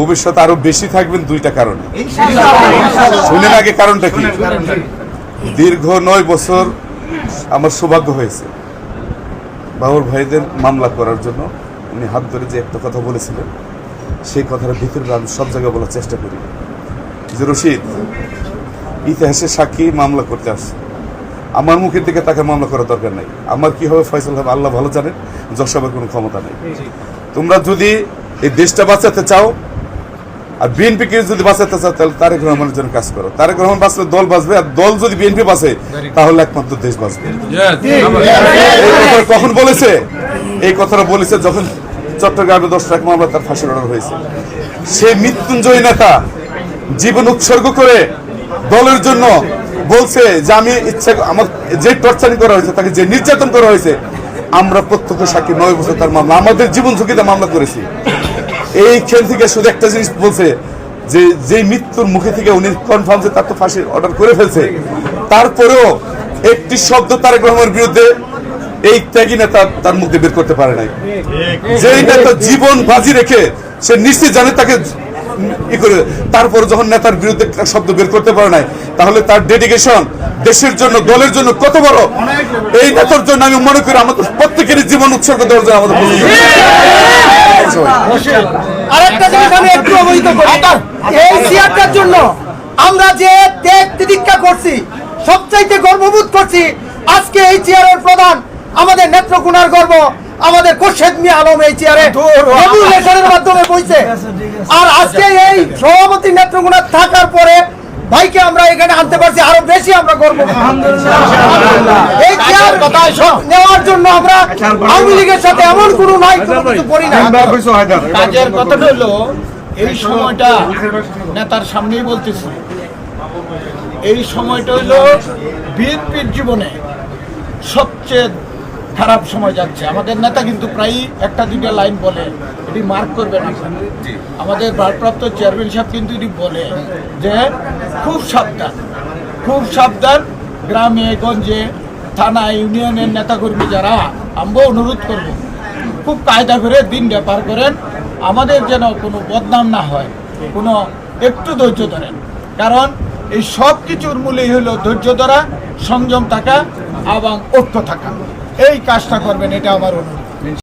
ভবিষ্যতে আরও বেশি থাকবেন দুইটা কারণে। শুনেন আগে কারণটা কি? দীর্ঘ নয় বছর আমার সৌভাগ্য হয়েছে। বাবুর ভাইদের মামলা করার জন্য উনি হাত ধরে যে একটা কথা বলেছিলেন সেই কথাটা ভিতরে আমি সব জায়গায় বলার চেষ্টা করি। যে রশিদ ইতিহাসের সাক্ষী মামলা করতে আসছে। আমার মুখের দিকে তাকে মামলা করার দরকার নাই। আমার কি হবে ফয়সল হবে আল্লাহ ভালো জানেন যশাবের কোনো ক্ষমতা নেই। তোমরা যদি এই দেশটা বাঁচাতে চাও আর বিএনপিকে যদি বাঁচাতে চাও তাহলে তারেক রহমানের জন্য কাজ করো। তারেক রহমান বাঁচলে দল বাঁচবে আর দল যদি বিএনপি বাঁচে তাহলে একমাত্র দেশ বাঁচবে। কখন বলেছে? এই কথাটা বলেছে যখন চট্টগ্রামে দশ লাখ মামলা তার ফাঁসির অর্ডার হয়েছে। সে মৃত্যুঞ্জয় নেতা জীবন উৎসর্গ করে দলের জন্য বলছে যে আমি ইচ্ছা আমার যে টর্চারিং করা হয়েছে তাকে যে নির্যাতন করা হয়েছে আমরা প্রত্যক্ষ সাক্ষী নয় বছর তার মামলা আমাদের জীবন ঝুঁকিতে মামলা করেছি। এইখান থেকে শুধু একটা জিনিস বলছে, যে যে মৃত্যুর মুখে থেকে উনি কনফার্ম যে তার তো ফাঁসির অর্ডার করে ফেলছে, তারপরেও একটি শব্দ তারেক রহমানের বিরুদ্ধে এই ত্যাগী নেতা তার মুখ বের করতে পারে নাই। যেই নেতা জীবন বাজি রেখে সে নিশ্চিত জানে তাকে ই করে, তারপর যখন নেতার বিরুদ্ধে শব্দ বের করতে পারে নাই, তাহলে তার ডেডিকেশন দেশের জন্য, দলের জন্য কত বড়? এই নেতার জন্য আমি মনে করি আমাদের প্রত্যেকেরই জীবন উৎসর্গ দেওয়ার জন্য আমাদের আরেকটা জিনিস আমি একটু অবহিত করি। এই চেয়ারটার জন্য আমরা যে ত্যাগ করছি সবচাইতে গর্ববোধ করছি আজকে এই চেয়ারের প্রধান আমাদের নেত্রকোনার গর্ব আমাদের কোশেদ মিয়া আলম এই চেয়ারে রেগুলেশনের মাধ্যমে বইছে। আর আজকে এই সভাপতি নেত্রকোনার থাকার পরে ভাইকে আমরা এখানে আনতে পারছি আরও বেশি আমরা গর্ব এই নেওয়ার জন্য আমরা আওয়ামী লীগের সাথে এমন কোনো নাই কিছু করি না। কাজের কথাটা হলো এই সময়টা নেতার সামনেই বলতেছি। এই সময়টা হলো বিএনপির জীবনে সবচেয়ে খারাপ সময় যাচ্ছে। আমাদের নেতা কিন্তু প্রায়ই একটা দুইটা লাইন বলে এটি মার্ক করবে আপনারা। আমাদের ভারপ্রাপ্ত চেয়ারম্যান সাহেব কিন্তু এটি বলে যে খুব সাবধান খুব সাবধান গ্রামে গঞ্জে থানা ইউনিয়নের নেতাকর্মী যারা আমরা অনুরোধ করব। খুব কায়দা করে দিন ব্যাপার করেন। আমাদের যেন কোনো বদনাম না হয়, কোনো একটু ধৈর্য ধরেন। কারণ এই সব কিছুর মূলেই হলো ধৈর্য ধরা, সংযম থাকা এবং ঐক্য থাকা। এই কাজটা করবেন, এটা আমার অনুরোধ।